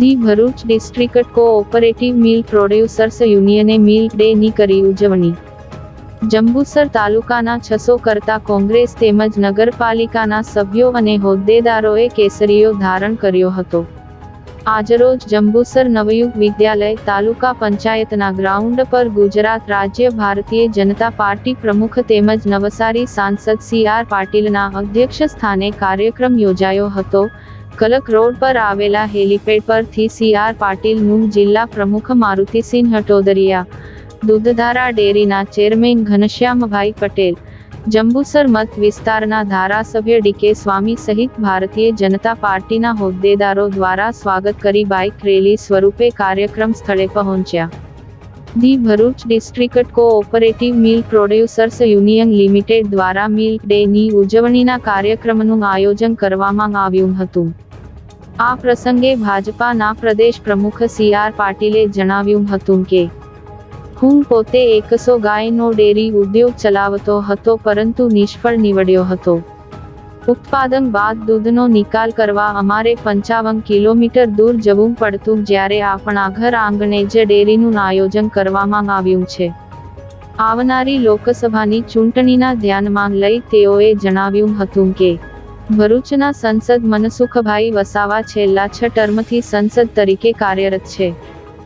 The Bharuch district cooperative milk producers યુનિયને milk ડેની કરી ઉજવણી. જંબુસર તાલુકાના છસો કરતા કોંગ્રેસ તેમજ નગરપાલિકાના સભ્યો અને હોદ્દેદારોએ કેસરીઓ ધારણ કર્યો હતો. આજરોજ જંબુસર નવયુગ વિદ્યાલય તાલુકા પંચાયતના ગ્રાઉન્ડ પર ગુજરાત રાજ્ય ભારતીય જનતા પાર્ટી પ્રમુખ તેમજ નવસારી સાંસદ સી આર પાટીલના અધ્યક્ષ સ્થાને કાર્યક્રમ યોજાયો હતો. કલક રોડ પર આવેલા હેલીપેડ પરથી સી આર પાટીલનું જિલ્લા પ્રમુખ મારુતિસિંહ હટોદરિયા, દૂધધારા ડેરીના ચેરમેન ઘનશ્યામભાઈ પટેલ, જંબુસર મત વિસ્તારના ધારાસભ્ય ડીકે સ્વામી સહિત ભારતીય જનતા પાર્ટીના હોદ્દેદારો દ્વારા સ્વાગત કરી બાઇક રેલી સ્વરૂપે કાર્યક્રમ સ્થળે પહોંચ્યા. The Bharuch district cooperative milk producers union limited દ્વારા મિલ ડેની ઉજવણીના કાર્યક્રમનું આયોજન કરવામાં આવ્યું હતું. આ પ્રસંગે ભાજપાના પ્રદેશ પ્રમુખ સી આર પાટીલે જણાવ્યું હતું કે, હું પોતે એકસો ગાયનો ડેરી ઉદ્યોગ ચલાવતો હતો પરંતુ નિષ્ફળ નીવડ્યો હતો. ઉત્પાદન બાદ દૂધનો નિકાલ કરવા અમારે પંચાવન કિલોમીટર દૂર જવું પડતું જ્યારે આપણા ઘર આંગણે જ ડેરીનું આયોજન કરવામાં આવ્યું છે. આવનારી લોકસભાની ચૂંટણીના ધ્યાનમાં લઈ તેઓએ જણાવ્યું હતું કે ભરૂચના સંસદ મનસુખભાઈ વસાવા છેલ્લા છ ટર્મથી સંસદ તરીકે કાર્યરત છે.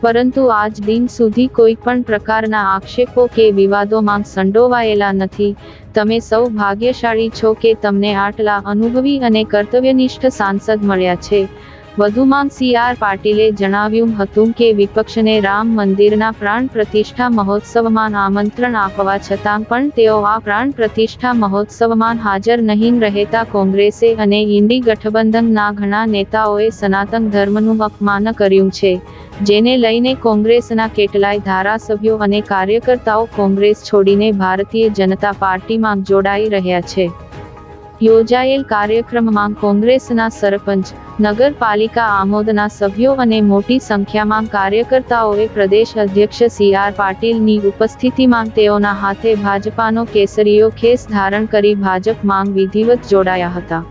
પરંતુ આજ દિન સુધી કોઈ પણ પ્રકારના આક્ષેપો કે વિવાદોમાં સંડોવાયેલા નથી. તમે સૌ ભાગ્યશાળી છો કે તમને આટલા અનુભવી અને કર્તવ્યનિષ્ઠ સાંસદ મળ્યા છે. વધુમાં સી આર પાટીલે જણાવ્યું હતું કે વિપક્ષને રામ મંદિરના પ્રાણ પ્રતિષ્ઠા મહોત્સવમાં આમંત્રણ આપવા છતાં પણ તેઓ આ પ્રાણ પ્રતિષ્ઠા મહોત્સવમાં હાજર નહીં રહેતા કોંગ્રેસે અને ઇન્ડી ગઠબંધનના ઘણા નેતાઓએ સનાતન ધર્મનું અપમાન કર્યું છે, જેને લઈને કોંગ્રેસના કેટલાય ધારાસભ્યો અને કાર્યકર્તાઓ કોંગ્રેસ છોડીને ભારતીય જનતા પાર્ટીમાં જોડાઈ રહ્યા છે. યોજાયેલ કાર્યક્રમમાં કોંગ્રેસના સરપંચ, નગરપાલિકા આમોદના સભ્યો અને મોટી સંખ્યામાં કાર્યકર્તાઓએ પ્રદેશ અધ્યક્ષ સી આર પાટીલની ઉપસ્થિતિમાં તેઓના હાથે ભાજપાનો કેસરીયો ખેસ ધારણ કરી ભાજપ માંગ વિધિવત જોડાયા હતા.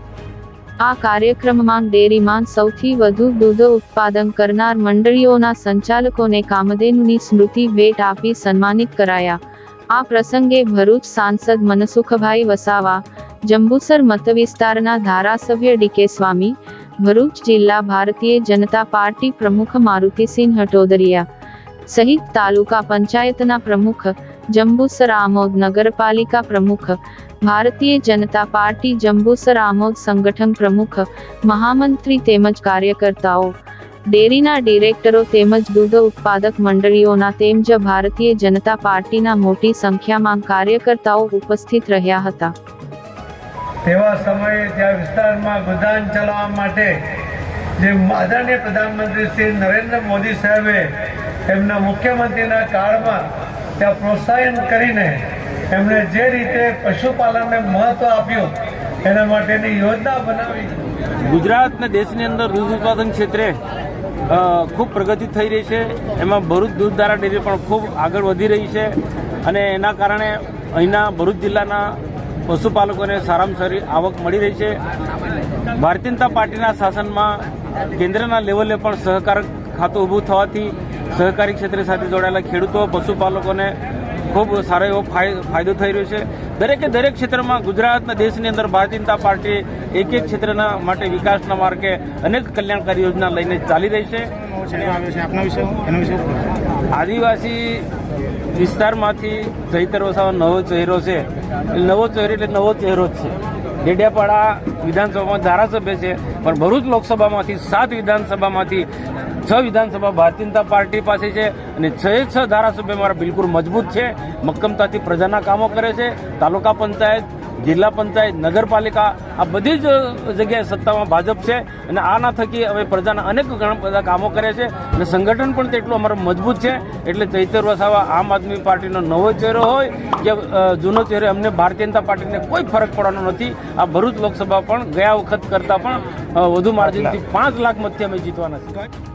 આ કાર્યક્રમમાં ડેરીમાં સૌથી વધુ દૂધ ઉત્પાદન કરનાર મંડળીઓના સંચાલકોને કામધેનુની સ્મૃતિ ભેટ આપી સન્માનિત કરાયા. આ પ્રસંગે ભરૂચ સાંસદ મનસુખભાઈ વસાવા જંબુસર મતવિસ્તારના ધારાસભ્ય ડીકે સ્વામી, ભરૂચ જિલ્લા ભારતીય જનતા પાર્ટી પ્રમુખ મારુતિસિંહ હટોદરિયા, સહિત તાલુકા પંચાયતના પ્રમુખ, જંબુસર આમોદ નગરપાલિકા પ્રમુખ, ભારતીય જનતા પાર્ટી જંબુસર આમોદ સંગઠન પ્રમુખ, મહામંત્રી તેમજ કાર્યકર્તાઓ, ડેરીના ડિરેક્ટરો તેમજ દૂધ ઉત્પાદક મંડળીઓના તેમજ ભારતીય જનતા પાર્ટીના મોટી સંખ્યામાં કાર્યકર્તાઓ ઉપસ્થિત રહ્યા હતા. તેવા સમયે ત્યાં વિસ્તારમાં ગોદાન ચલાવવા માટે જે આદરણીય પ્રધાનમંત્રી શ્રી નરેન્દ્ર મોદી સાહેબે એમના મુખ્યમંત્રીના કાળમાં ત્યાં પ્રોત્સાહન કરીને એમણે જે રીતે પશુપાલનને મહત્વ આપ્યું, એના માટેની યોજના બનાવી. ગુજરાત અને દેશની અંદર દૂધ ઉત્પાદન ક્ષેત્રે ખૂબ પ્રગતિ થઈ રહી છે. એમાં ભરૂચ દૂધધારા ડેરી પણ ખૂબ આગળ વધી રહી છે. અને એના કારણે અહીંના ભરૂચ જિલ્લાના પશુપાલકોને સારામાં સારી આવક મળી રહી છે. ભારતીય જનતા પાર્ટીના શાસનમાં કેન્દ્રના લેવલે પણ સહકાર ખાતું ઊભું થવાથી સહકારી ક્ષેત્ર સાથે જોડાયેલા ખેડૂતો, પશુપાલકોને ખૂબ સારો એવો ફાય- ફાયદો થઈ રહ્યો છે. દરેકે દરેક ક્ષેત્રમાં ગુજરાતના દેશની અંદર ભારતીય જનતા પાર્ટી એક એક ક્ષેત્રના માટે વિકાસના માર્ગે અનેક કલ્યાણકારી યોજના લઈને ચાલી રહી છે. આદિવાસી વિસ્તારમાંથી ચૈતર વસાવા નવો ચહેરો છે. નવો ચહેરો એટલે નવો ચહેરો જ છે. ડેડિયાપાડા વિધાનસભામાં ધારાસભ્ય છે, પણ ભરૂચ લોકસભામાંથી સાત વિધાનસભામાંથી છ વિધાનસભા ભારતીય જનતા પાર્ટી પાસે છે અને છ છ ધારાસભ્ય મારા બિલકુલ મજબૂત છે. મક્કમતાથી પ્રજાના કામો કરે છે. તાલુકા પંચાયત જિલ્લા પંચાયત નગરપાલિકા આ બધી જ જગ્યાએ સત્તામાં ભાજપ છે અને આના થકી હવે પ્રજાના અનેક ઘણા બધા કામો કરે છે અને સંગઠન પણ તેટલું અમારું મજબૂત છે. એટલે ચૈતર વસાવા આમ આદમી પાર્ટીનો નવો ચહેરો હોય કે જૂનો ચહેરો અમને ભારતીય જનતા પાર્ટીને કોઈ ફરક પડવાનો નથી. આ ભરૂચ લોકસભા પણ ગયા વખત કરતાં પણ વધુ માર્જિનથી પાંચ લાખ મતથી અમે જીતવાના છે